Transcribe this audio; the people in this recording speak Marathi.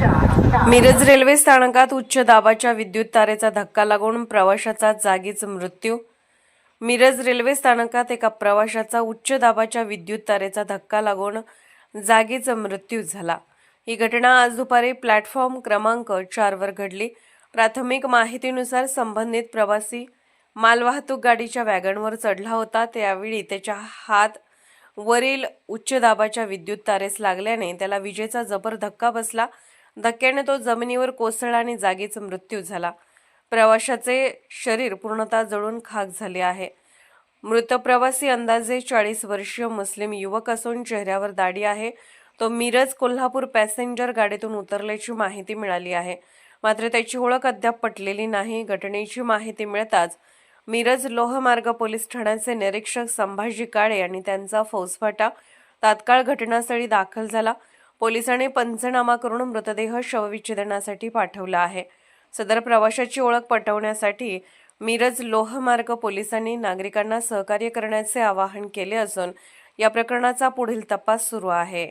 मिरज रेल्वे स्थानकात उच्च दाबाच्या विद्युत तारेचा धक्का लागून प्रवाशाचा जागीच मृत्यू. मिरज रेल्वे स्थानकात एका प्रवाशाचा उच्च दाबाच्या विद्युत तारेचा धक्का लागून जागीच मृत्यू झाला. ही घटना आज दुपारी प्लॅटफॉर्म क्रमांक चारवर घडली. प्राथमिक माहितीनुसार संबंधित प्रवासी मालवाहतूक गाडीच्या वॅगनवर चढला होता. त्यावेळी त्याच्या हात वरील उच्च दाबाच्या विद्युत तारेस लागल्याने त्याला विजेचा जबर धक्का बसला. धक्क्याने तो जमिनीवर कोसळला आणि जागीच मृत्यू झाला. प्रवाशाचे शरीर पूर्णतः जळून खाक झाले आहे. मृत प्रवासी अंदाजे चाळीस वर्षीय मुस्लिम युवक असून चेहऱ्यावर दाढी आहे. तो मिरज कोल्हापूर पॅसेंजर गाडीतून उतरल्याची माहिती मिळाली आहे. मात्र त्याची ओळख अद्याप पटलेली नाही. घटनेची माहिती मिळताच मिरज लोहमार्ग पोलीस ठाण्याचे निरीक्षक संभाजी काळे आणि त्यांचा फौजफाटा तात्काळ घटनास्थळी दाखल झाला. पोलिसांनी पंचनामा करून मृतदेह शवविच्छेदनासाठी पाठवला आहे. सदर प्रवाशाची ओळख पटवण्यासाठी मिरज लोहमार्ग पोलिसांनी नागरिकांना सहकार्य करण्याचे आवाहन केले असून या प्रकरणाचा पुढील तपास सुरू आहे.